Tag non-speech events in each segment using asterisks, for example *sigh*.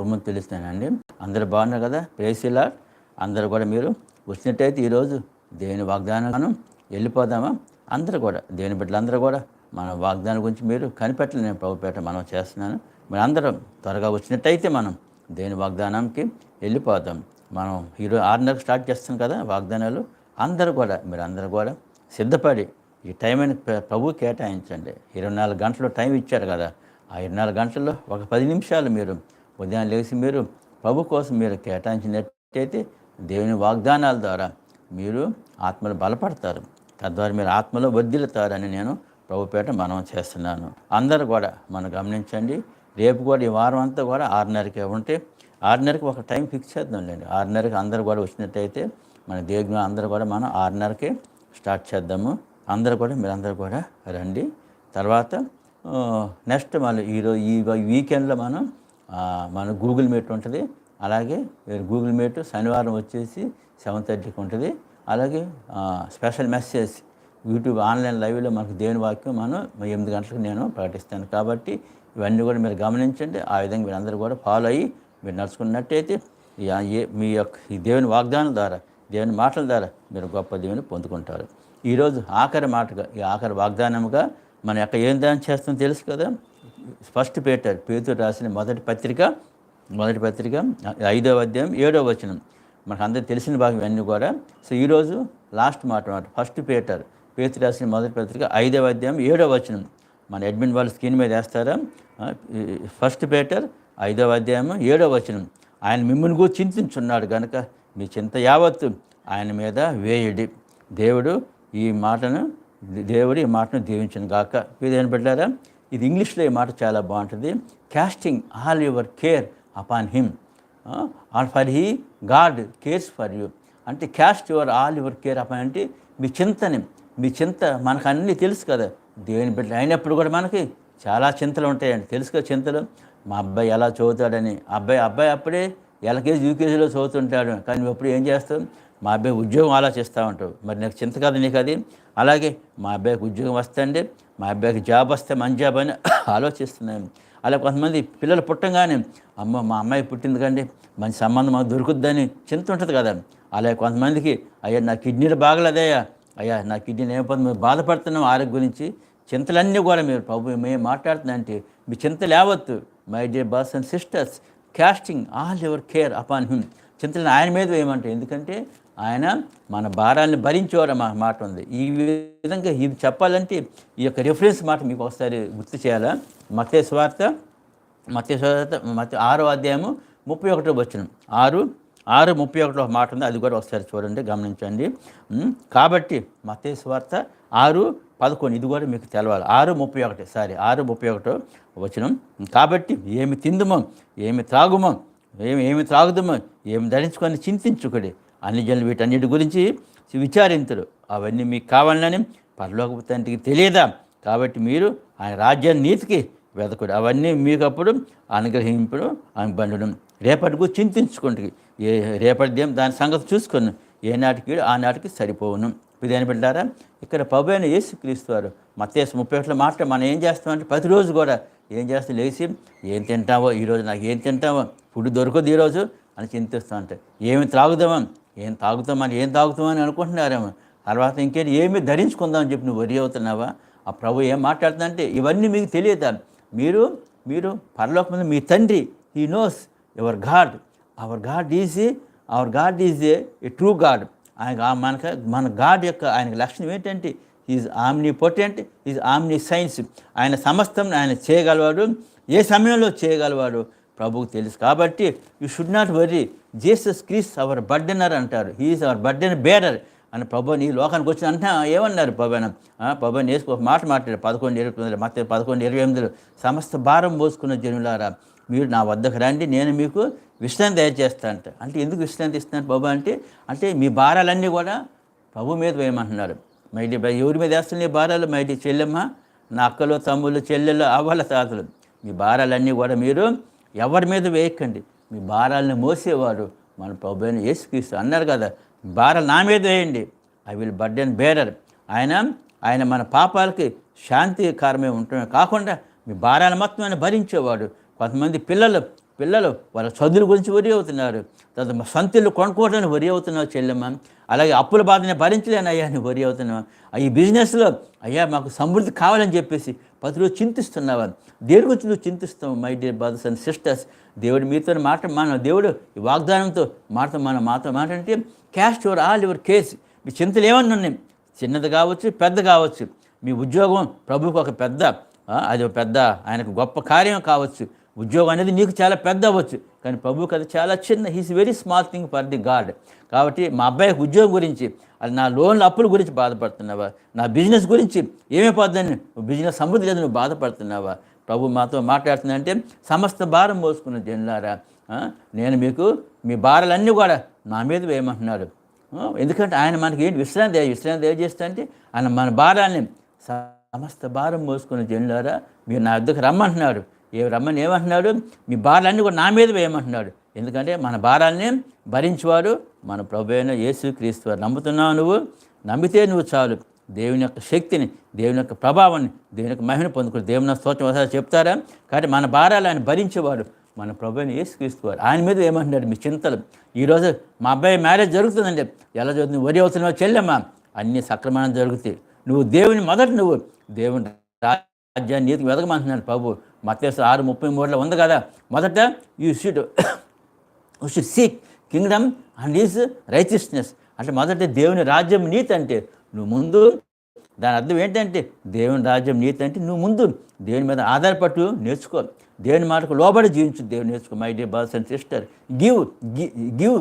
సొమ్ము తెలుస్తానండి అందరు బాగున్నారు కదా? ప్రేసిలా అందరు కూడా మీరు వచ్చినట్టయితే ఈరోజు దేని వాగ్దానం వెళ్ళిపోదామా? అందరూ కూడా దేని బిడ్డలందరూ కూడా మన వాగ్దానం గురించి మీరు కనిపెట్టలేదు నేను ప్రభుపేట మనం చేస్తున్నాను. మీరు అందరం త్వరగా వచ్చినట్టయితే మనం దేని వాగ్దానంకి వెళ్ళిపోతాం మనం ఈరోజు ఆరున్నరకు స్టార్ట్ చేస్తాం కదా వాగ్దానాలు. అందరూ కూడా మీరు అందరూ కూడా సిద్ధపడి ఈ టైం అని ప్రభు కేటాయించండి. ఇరవై నాలుగు గంటలు టైం ఇచ్చారు కదా. ఆ ఇరవై నాలుగు గంటల్లో ఒక పది నిమిషాలు మీరు ఉదయం లేచి మీరు ప్రభు కోసం మీరు కేటాయించినట్టయితే దేవుని వాగ్దానాల ద్వారా మీరు ఆత్మలు బలపడతారు. తద్వారా మీరు ఆత్మలో వర్ధిల్లుతారని నేను ప్రభుపేట మనం చేస్తున్నాను. అందరూ కూడా మనం గమనించండి. రేపు కూడా ఈ వారం అంతా కూడా ఆరున్నరకే ఉంటే ఆరున్నరకి ఒక టైం ఫిక్స్ చేద్దాంలేండి ఆరున్నరకి అందరూ కూడా వచ్చినట్టయితే మన దేవుని అందరూ కూడా మనం ఆరున్నరకే స్టార్ట్ చేద్దాము. అందరూ కూడా మీరందరూ కూడా రండి. తర్వాత నెక్స్ట్ మళ్ళీ ఈరోజు ఈ వీకెండ్లో మనం మన గూగుల్ మీట్ ఉంటుంది. అలాగే గూగుల్ మీట్ శనివారం వచ్చేసి సెవెన్ థర్టీకి ఉంటుంది. అలాగే స్పెషల్ మెసేజ్ యూట్యూబ్ ఆన్లైన్ లైవ్లో మనకు దేవుని వాక్యం మనం ఎనిమిది గంటలకు నేను ప్రకటిస్తాను. కాబట్టి ఇవన్నీ కూడా మీరు గమనించండి. ఆ విధంగా మీరు కూడా ఫాలో అయ్యి మీరు నడుచుకున్నట్టయితే ఈ ఏ మీ యొక్క ఈ దేవుని వాగ్దానం ద్వారా దేవుని మాటల ద్వారా మీరు గొప్ప దేవుని పొందుకుంటారు. ఈరోజు ఆఖరి మాటగా ఈ ఆఖరి వాగ్దానముగా మన యొక్క ఏం దానం చేస్తాం తెలుసు కదా? ఫస్ట్ పేటర్ పేతురు రాసిన మొదటి పత్రిక మొదటి పత్రిక ఐదవ అధ్యాయం ఏడవ వచనం. మనకు అందరికి తెలిసిన భాగం ఇవన్నీ కూడా. సో ఈరోజు లాస్ట్ మాట మాట ఫస్ట్ పేటర్ పేతురు రాసిన మొదటి పత్రిక ఐదవ అధ్యాయం ఏడవ వచనం. మన అడ్మిన్ వాళ్ళు స్క్రీన్ మీద వేస్తారా? ఫస్ట్ పేటర్ ఐదవ అధ్యాయం ఏడవ వచనం. ఆయన మిమ్మల్ని కూడా చింతించున్నాడు కనుక మీ చింత యావత్తు ఆయన మీద వేయడి. దేవుడు ఈ మాటను దేవుడు ఈ మాటను దీవించను గాక. ఇదేం పెట్టారా ఇది ఇంగ్లీష్లో ఈ మాట చాలా బాగుంటుంది. Casting all your care upon him all for he God cares for you అంటే cast your all your care upon అంటే మీ చింతని మీ చింత మనకు అన్నీ తెలుసు కదా. దేవుని బిడ్డ అయినప్పుడు కూడా మనకి చాలా చింతలు ఉంటాయండి. తెలుసు కదా చింతలు? మా అబ్బాయి ఎలా చదువుతాడని. అబ్బాయి అబ్బాయి అప్పుడే ఎల్కేజీ యూకేజీలో చదువుతుంటాడు. కానీ ఇప్పుడు ఎప్పుడు ఏం చేస్తాం మా అబ్బాయి ఉద్యోగం ఆలోచిస్తూ ఉంటావు. మరి నాకు చింత కదా నీకు అది. అలాగే మా అబ్బాయికి ఉద్యోగం వస్తుంటే మా అబ్బాయికి జాబ్ వస్తే మంచి జాబ్ అని *coughs* ఆలోచిస్తున్నాను. అలా కొంతమంది పిల్లలు పుట్టంగానే అమ్మ మా అమ్మాయి పుట్టింది కండి మంచి సంబంధం మాకు దొరుకుద్దని చింత ఉంటుంది కదా. అలాగే కొంతమందికి అయ్యా నా కిడ్నీలు బాగలేదయ్యా అయ్యా నా కిడ్నీలు ఏమైపోతుంది మేము బాధపడుతున్నాం ఆరోగ్యం గురించి. చింతలన్నీ కూడా మీరు ప్రభు మేము మాట్లాడుతున్నా అంటే మీ చింత లేవద్దు. My dear brothers and sisters casting all your care upon him చింతలను ఆయన మీద వేయమంటే ఎందుకంటే ఆయన మన భారాన్ని భరించేవారు మా మాట ఉంది. ఈ విధంగా ఇది చెప్పాలంటే ఈ యొక్క రిఫరెన్స్ మాట మీకు ఒకసారి గుర్తు చేయాలా? మతే స్వార్థ మత్య స్వార్థ మత ఆరో అధ్యాయము ముప్పై ఒకటో వచ్చిన ఆరు ఆరు ముప్పై ఒకటో మాట ఉంది. అది కూడా ఒకసారి చూడండి గమనించండి. కాబట్టి మతే స్వార్థ ఆరు పదకొండు ఇది కూడా మీకు తెలవాలి. ఆరు ముప్పై ఒకటి సారీ ఆరు ముప్పై ఒకటో వచనం. కాబట్టి ఏమి తిందుమో ఏమి త్రాగుమో ఏమి ఏమి త్రాగుదమో ఏమి ధరించుకొని చింతించుకుడి అన్ని జనులు వీటన్నిటి గురించి విచారించరు అవన్నీ మీకు కావాలని పరలోక తండ్రికి తెలియదా? కాబట్టి మీరు ఆయన రాజ్యాన్ని నీతికి వెతకడు అవన్నీ మీకు అప్పుడు అనుగ్రహింపుడు బండడం రేపటికి చింతించుకోండి ఏ రేపటి దాని సంగతి చూసుకొని. ఏ నాటికి ఆ నాటికి సరిపోవును. ఇదేని పెట్టారా ఇక్కడ ప్రభు అయిన యేసు క్రీస్తువారు మత్తేసు ముప్పై ఒకటిలో మాట మనం ఏం చేస్తామంటే ప్రతిరోజు కూడా ఏం చేస్తాం లేచి ఏం తింటావో? ఈరోజు నాకు ఏం తింటావో? ఫుడ్ దొరకదు ఈరోజు అని చింతిస్తూ ఉంటాయి ఏమి త్రాగుదామా? ఏం తాగుతామని ఏం తాగుతామని అనుకుంటున్నారేమో తర్వాత ఇంకేంటి ఏమి ధరించుకుందామని చెప్పి నువ్వు వరి అవుతున్నావా? ఆ ప్రభు ఏం మాట్లాడుతుందంటే ఇవన్నీ మీకు తెలియదా మీరు మీరు పరలోకం మీ తండ్రి he knows your God our God is our God is a true God ఆయన మనకు మన గాడ్ యొక్క ఆయన లక్షణం ఏంటంటే is omnipotent is omni science ఆయన సమస్తం ఆయన చేయగలవాడు ఏ సమయంలో చేయగలవాడు? ప్రభువుకు తెలుసు. కాబట్టి you should not worry Jesus Christ our burdener అంటారు. హీఈస్ అవర్ బర్డెన్ బేరర్ అని ప్రభుని ఈ లోకానికి వచ్చిన అంటే ఏమన్నారు ప్రభాన ప్రభు వేసుకో మాట మాట్లాడారు పదకొండు ఇరవై తొమ్మిది మత పదకొండు ఇరవై ఎనిమిదిలో సమస్త భారం మోసుకున్న జనులారా మీరు నా వద్దకు రండి. నేను మీకు విశ్రాంతి దయచేస్తా అంట అంటే ఎందుకు విశ్రాంతి ఇస్తున్నాను ప్రభు అంటే అంటే మీ భారాలన్నీ కూడా ప్రభు మీద వేయమంటున్నారు. మైడి ఎవరి మీద వేస్తున్న భారాలు? మైడి చెల్లెమ్మ నా అక్కలు తమ్ముళ్ళు చెల్లెళ్ళు అవ్వల తాతలు. మీ భారాలన్నీ కూడా మీరు ఎవరి మీద వేయకండి. మీ భారాలను మోసేవాడు మన ప్రభు అయిన యేసుక్రీస్తు అన్నారు కదా భారాలు నా మీద వేయండి. ఐ విల్ బర్డెన్ బేరర్ ఆయన ఆయన మన పాపాలకి శాంతికారమే ఉండటమే కాకుండా మీ భారాలు మొత్తం ఆయన భరించేవాడు. కొంతమంది పిల్లలు పిల్లలు వాళ్ళ చదువుల గురించి వరి అవుతున్నారు. తర్వాత సొంతిల్లు కొనుక్కోవడానికి వరి అవుతున్నావు చెల్లెమ్మ. అలాగే అప్పుల బాధని భరించలేను అయ్యా అని వరి అవుతున్నావు. ఈ బిజినెస్లో అయ్యా మాకు సమృద్ధి కావాలని చెప్పేసి ప్రతిరోజు చింతిస్తున్నావా? దేని గురించి నువ్వు చింతిస్తావు my dear brothers and sisters? దేవుడు మీతో మాట మన దేవుడు ఈ వాగ్దానంతో మాట మన మాతో మాట అంటే cast your all your cares మీ చింతలు ఏమన్నా ఉన్నాయి చిన్నది కావచ్చు పెద్ద కావచ్చు. మీ ఉద్యోగం ప్రభువుకు ఒక పెద్ద అది ఒక పెద్ద ఆయనకు గొప్ప కార్యం కావచ్చు. ఉద్యోగం అనేది నీకు చాలా పెద్ద అవ్వచ్చు కానీ ప్రభుకి అది చాలా చిన్న he's very small thing for the God కాబట్టి మా అబ్బాయికి ఉద్యోగం గురించి అది నా లోన్ల అప్పుల గురించి బాధపడుతున్నావా? నా బిజినెస్ గురించి ఏమైపోద్దని బిజినెస్ సమృద్ధి లేదు నువ్వు బాధపడుతున్నావా? ప్రభు మాతో మాట్లాడుతుందంటే సమస్త భారం మోసుకున్న జనులారా నేను మీకు మీ భారాలన్నీ కూడా నా మీద వేయమంటున్నారు ఎందుకంటే ఆయన మనకి ఏంటి? విశ్రాంతి విశ్రాంతి ఏం చేస్తా అంటే ఆయన మన భారాన్ని సమస్త భారం మోసుకున్న జనులారా మీరు నా వద్దకు రమ్మంటున్నారు. ఏ రమ్మని ఏమంటున్నాడు? మీ భారాలన్నీ కూడా నా మీద వేయమంటున్నాడు. ఎందుకంటే మన భారాల్ని భరించేవాడు మన ప్రభు అయిన యేసు క్రీస్తు వారు. నమ్ముతున్నావు నువ్వు? నమ్మితే నువ్వు చాలు. దేవుని యొక్క శక్తిని దేవుని యొక్క ప్రభావాన్ని దేవుని యొక్క మహిమను పొందుకుని దేవుని స్తోత్రం ఒకసారి చెప్తారా? కాబట్టి మన భారాలు ఆయన భరించేవాడు. మన ప్రభుని అయిన వారు. ఆయన మీద ఏమంటున్నాడు? మీ చింతలు. ఈరోజు మా అబ్బాయి మ్యారేజ్ జరుగుతుందండి. ఎలా జరుగుతుంది? వరి అవుతున్నావు చెల్లెమ్మా. అన్ని సక్రమణం జరుగుతాయి. నువ్వు దేవుని మొదట నువ్వు దేవుని రాజ్యాన్ని నీతికి వెదకమంటున్నాడు ప్రభు. మత్స్సు ఆరు ముప్పై మూడులో ఉంది కదా. మొదట you should you should seek kingdom and his righteousness అంటే మొదట దేవుని రాజ్యం నీతి అంటే నువ్వు ముందు. దాని అర్థం ఏంటంటే దేవుని రాజ్యం నీతి అంటే నువ్వు ముందు. దేవుని మీద ఆధారపట్టు నేర్చుకో. దేవుని మాటకు లోబడి జీవించు. దేవుని నేర్చుకో my dear boss and sister give give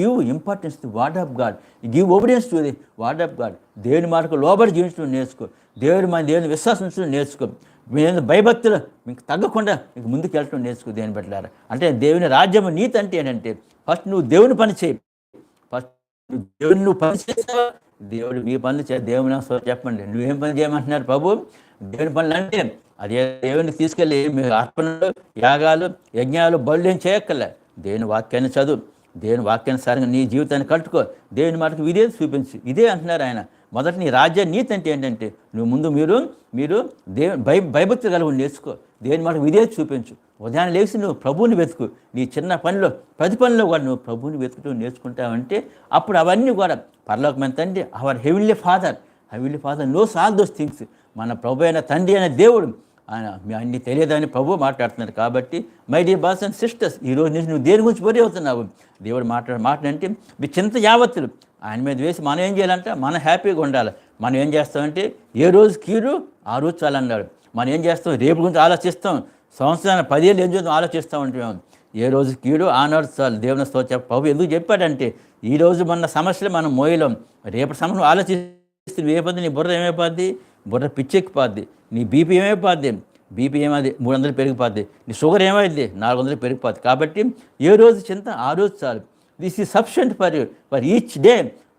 give importance to word of God give obedience to the word of God దేవుని మాటకు లోబడి జీవించడం నేర్చుకో. దేవుడు మన దేవుని విశ్వాసించడం నేర్చుకో. నేను భయభక్తులు మీకు తగ్గకుండా మీకు ముందుకు వెళ్ళటం నేర్చుకో దేని పెట్టారా అంటే దేవుని రాజ్యం నీతి అంటే ఏంటంటే ఫస్ట్ నువ్వు దేవుని పని చేయి. ఫస్ట్ నువ్వు దేవుని నువ్వు పని చేస్తావా? దేవుడు మీ పనులు చే దేవుని చెప్పండి. నువ్వేం పని చేయమంటున్నారు ప్రభు? దేవుని పనులు అంటే అదే దేవుని తీసుకెళ్ళి మీ అర్పణలు యాగాలు యజ్ఞాలు బళ్ళు ఏం చేయక్కర్లే. దేవుని వాక్యాన్ని చదువు. దేవుని వాక్యానుసారంగా నీ జీవితాన్ని కట్టుకో. దేవుని మాటకు ఇదే చూపించు. ఇదే అంటున్నారు ఆయన. మొదటి నీ రాజ్య నీతి అంటే ఏంటంటే నువ్వు ముందు మీరు మీరు దేవు భయ భయభక్తి కలిగి నేర్చుకో. దేవుని మాట ఇదే చూపించు. ఉదయాన్నే లేచి నువ్వు ప్రభువుని వెతుకు. నీ చిన్న పనిలో ప్రతి పనిలో కూడా నువ్వు ప్రభువుని వెతుకుతూ నేర్చుకుంటావంటే అప్పుడు అవన్నీ కూడా పరలోకమైన తండ్రి our heavenly father heavenly father knows all those things మన ప్రభు అయిన తండ్రి అయిన దేవుడు ఆయన మీ అన్ని తెలియదని ప్రభు మాట్లాడుతున్నారు కాబట్టి మై డియర్ బాస్ అండ్ సిస్టర్స్ ఈ రోజు నుంచి నువ్వు దేని గురించి వరి అవుతున్నావు? దేవుడు మాట్లాడే మాట అంటే మీ చింత యావత్తులు ఆయన మీద వేసి మనం ఏం చేయాలంటే మనం హ్యాపీగా ఉండాలి. మనం ఏం చేస్తామంటే ఏ రోజు కీరు ఆ రోజు చాలన్నాడు. మనం ఏం చేస్తాం? రేపు గురించి ఆలోచిస్తాం. సంవత్సరాన్ని పదేళ్ళు ఏం చేస్తాం ఆలోచిస్తూ ఉంటాం ఏ రోజు కీడు ఆనాడు చాలు. దేవుని స్తోత్ర ప్రభు ఎందుకు చెప్పాడంటే ఈ రోజు మన సమస్యలు మనం మోయలేం. రేపటి సమస్యలు ఆలోచిస్తే ఏమైపోద్ది నీ బుర్ర ఏమైపోద్ది? బుర్ర పిచ్చెక్కిపోద్ది. నీ బీపీ ఏమైపోద్ది? బీపీ ఏమైంది? మూడు వందలు పెరిగిపోద్ది. నీ షుగర్ ఏమైంది? నాలుగు వందలు పెరిగిపోద్ది. కాబట్టి ఏ రోజు చింత ఆ రోజు చాలు. This is sufficient for you for each day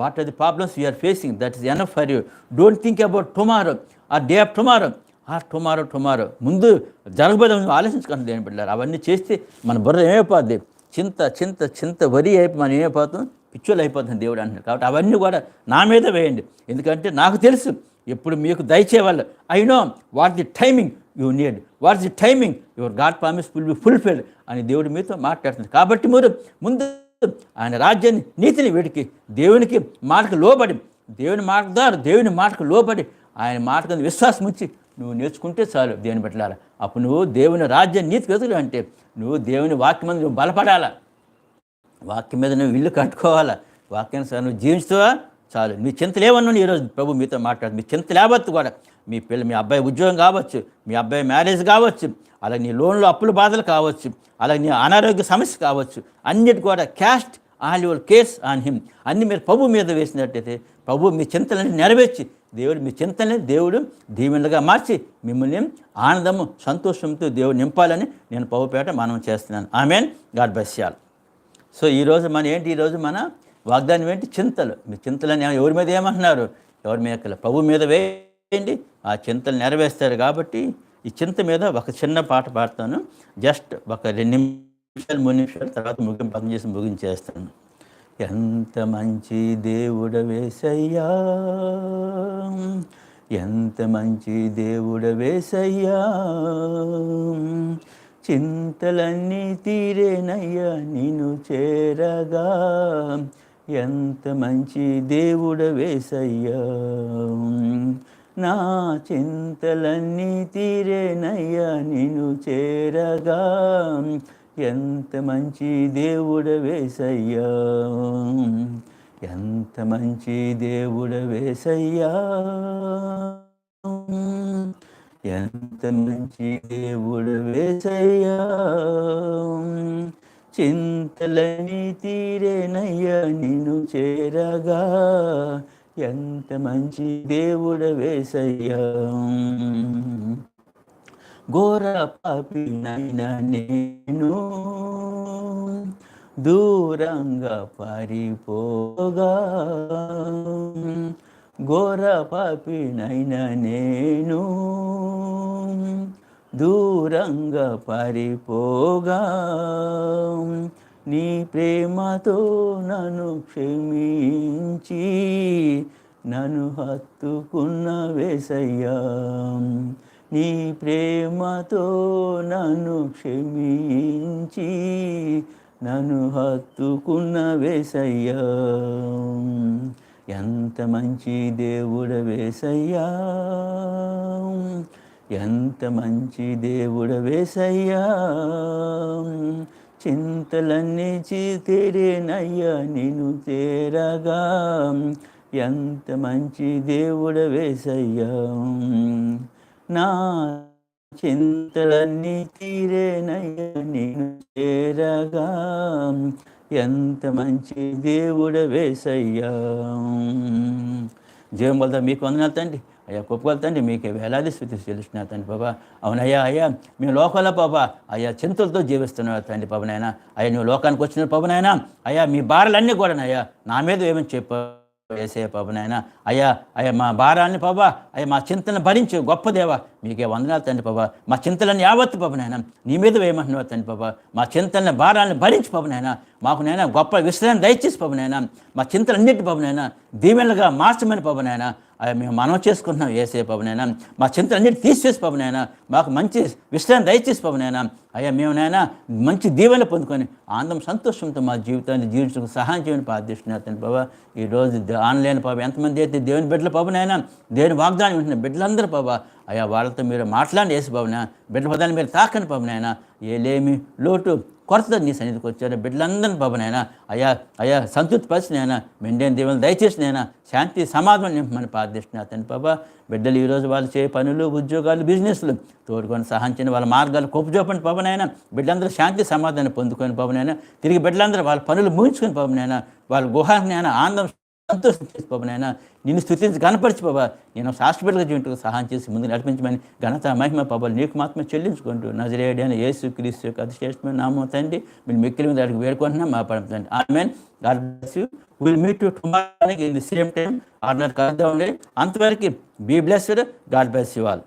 what are the problems you're facing that is enough for you don't think about tomorrow a day of tomorrow ఆ టుమారో టుమారో ముందు జరగబోయే ముందు ఆలోచించుకోండి దేని బిడ్డారు అవన్నీ చేస్తే మన బుర్ర ఏమైపోద్ది? చింత చింత చింత వరి అయిపో మనం ఏమైపోతాం? పిచ్చోలు అయిపోతుంది దేవుడు అంటున్నారు కాబట్టి అవన్నీ కూడా నా మీద వేయండి. ఎందుకంటే నాకు తెలుసు ఎప్పుడు మీకు దయచేవాళ్ళు I know what the timing you need what the timing your God promise will be fulfilled అని దేవుడు మీతో మాట్లాడుతుంది కాబట్టి మీరు ముందు ఆయన రాజ్యాన్ని నీతిని వీడికి దేవునికి మాటకు లోబడి దేవుని మాట ద్వారా దేవుని మాటకు లోబడి ఆయన మాటకు విశ్వాసం ఉంచి నువ్వు నేర్చుకుంటే చాలు దేవుని పెట్టాలి అప్పుడు నువ్వు దేవుని రాజ్య నీతి వెతులు అంటే నువ్వు దేవుని వాక్యం మీద నువ్వు బలపడాలా? వాక్యం మీద నువ్వు ఇల్లు కట్టుకోవాలా? వాక్యానుసారం నువ్వు జీవించుతావా? చాలు. నీ చింత ఏమన్నా ఈరోజు? ప్రభు మీతో మాట్లాడు మీ చింత లేవద్దు కూడా మీ పిల్ల మీ అబ్బాయి ఉద్యోగం కావచ్చు మీ అబ్బాయి మ్యారేజ్ కావచ్చు అలాగే నీ లోన్లో అప్పుల బాధలు కావచ్చు అలాగే నీ అనారోగ్య సమస్య కావచ్చు అన్నిటి కూడా cast all your cares on him అన్ని మీరు ప్రభు మీద వేసినట్టయితే ప్రభు మీ చింతలని నెరవేర్చి దేవుడు మీ చింతలని దేవుడు దీవెనలుగా మార్చి మిమ్మల్ని ఆనందము సంతోషంతో దేవుడు నింపాలని నేను ప్రభుపేట మనం చేస్తున్నాను. ఆమెన్ గాడ్ బస్యాలు సో ఈరోజు మన ఏంటి? ఈరోజు మన వాగ్దానం ఏంటి? చింతలు. మీ చింతలని ఎవరి మీద ఏమంటున్నారు? ఎవరి మీద? ప్రభు మీద చేయండి. ఆ చింతలు నెరవేస్తారు కాబట్టి ఈ చింత మీద ఒక చిన్న పాట పాడతాను. జస్ట్ ఒక రెండు నిమిషాలు మూడు నిమిషాలు తర్వాత ముగింపు పని చేసి ముగించేస్తాను. ఎంత మంచి దేవుడ వేసయ్యా ఎంత మంచి దేవుడ వేసయ్యా చింతలన్నీ తీరేనయ్యా నిన్ను చేరగా ఎంత మంచి దేవుడ వేసయ్యా నా చింతలన్నీ తీరేనయ్యా నిన్ను చేరగా. ఎంత మంచి దేవుడ వేసయ్యా. ఎంత మంచి దేవుడ వేసయ్యా. ఎంత మంచి దేవుడు వేసయ్యా. చింతలని తీరేనయ్యా నిన్ను చేరగా. ఎంత మంచి దేవుడు వేసయ్యా. ఘోర పాపినైనా నేను దూరంగా పారిపోగా. ఘోర పాపినైనా నేను దూరంగా పారిపోగా. నీ ప్రేమతో నన్ను క్షమించి నన్ను హత్తుకున్న వేసయ్యా. నీ ప్రేమతో నన్ను క్షమించి నన్ను హత్తుకున్న వేసయ్యా. ఎంత మంచి దేవుడ వేసయ్యా. ఎంత మంచి దేవుడ వేసయ్యా. చింతలన్నీ తీరేనయ్యా నేను తేరగా. ఎంత మంచి దేవుడ వేసయ్యా నా చింతలన్నీ తీరేనయ్యా నేను చేరగా ఎంత మంచి దేవుడ వేసయ్యా జీవం వల్ల మీకు వందనాలు తండ్రి. అయ్యా గొప్పగల తండ్రి మీకు వేలాది స్థితి చెల్లిస్తున్నా తండ్రి బాబా అవునయ్యా అయ్యా మీ లోకంలో బాబా అయ్యా చింతలతో జీవిస్తున్నావు తండ్రి బాబు అయ్యా నువ్వు లోకానికి వచ్చిన బాబు అయ్యా మీ భారాలన్నీ కూడానయ్యా నా మీద ఏమని చెప్ప వేసే పాప అయ్యా అయ్యా మా భారాన్ని పాబా అయ్యా మా చింతన భరించి గొప్ప దేవా మీకే వందనాలు తండ్రి పాబా మా చింతలను యావత్తు పాప నీ మీద వేయమంటున్నావు తండ్రి పాబా మా చింతన భారాన్ని భరించి పాప మాకు నైనా గొప్ప విశ్రాంతి దయచేసి పాప మా చింతలన్నిటి పాప దీవెనలుగా మార్చమని పాప అవి అయ్యా మేము మనం చేసుకుంటున్నాం. ఏసే పవనైనా మా చింతలన్నిటి తీసివేసి పవనైనా మాకు మంచి విశ్రాంతి దయచేసి పవనైనా అయ్యా మేమునైనా మంచి దీవెన పొందుకొని ఆనందం సంతోషంతో మా జీవితాన్ని జీవించడానికి సహాయం చేయని ప్రార్థిస్తున్నాను బాబా ఈరోజు ఆన్లైన్ పాప ఎంతమంది అయితే దేవుని బిడ్డల పాపనైనా దేవుని వాగ్దానం ఉంటున్న బిడ్డలందరూ బాబా అయ్యా వాళ్ళతో మీరు మాట్లాడి వేసి బాబునా బిడ్డల పదాన్ని మీరు తాకని పాపనైనా ఏలేమి లోటు కొరత నీ సన్నిధికి వచ్చారు. బిడ్డలందరిని బాబునైనా అయ్యా అయ్యా సంతృప్తి పరిచినైనా మెండేని దేవుని దయచేసినైనా శాంతి సమాధానం నింపమని ప్రార్థిస్తున్నా అతని బాబా. బిడ్డలు ఈరోజు వాళ్ళు చే పనులు ఉద్యోగాలు బిజినెస్లు తోడుకొని సహాయించిన వాళ్ళ మార్గాలు కొప్పుచూపండి పాపనైనా బిడ్డలందరూ శాంతి సమాధానం పొందుకొని పాపనైనా తిరిగి బిడ్డలందరూ వాళ్ళ పనులు ముగించుకొని పాపనైనా వాళ్ళ గుహాజ్ఞాన ఆనందం సంతోషం చేసి బాబు నాయన. నిన్ను స్థుతించి గణపరిచి బాబా. నేను శాశ్వతగా జీవితంలో సహాయం చేసి ముందు నడిపించమని ఘనత మహిమ పాపాలు నీకు మాత్రమే చెల్లించుకుంటూ నజరేడి అని యేసు క్రీస్తు యొక్క అతిశ్రేష్టమైన నామం తండ్రి మీరు మిక్కిలి మీద అడిగి వేడుకుంటున్నాం మా పడుతుంది తండ్రి. Amen. God bless you. Will meet you tomorrow in the same time order కలుద్దాం అంతవరకు be blessed God bless you all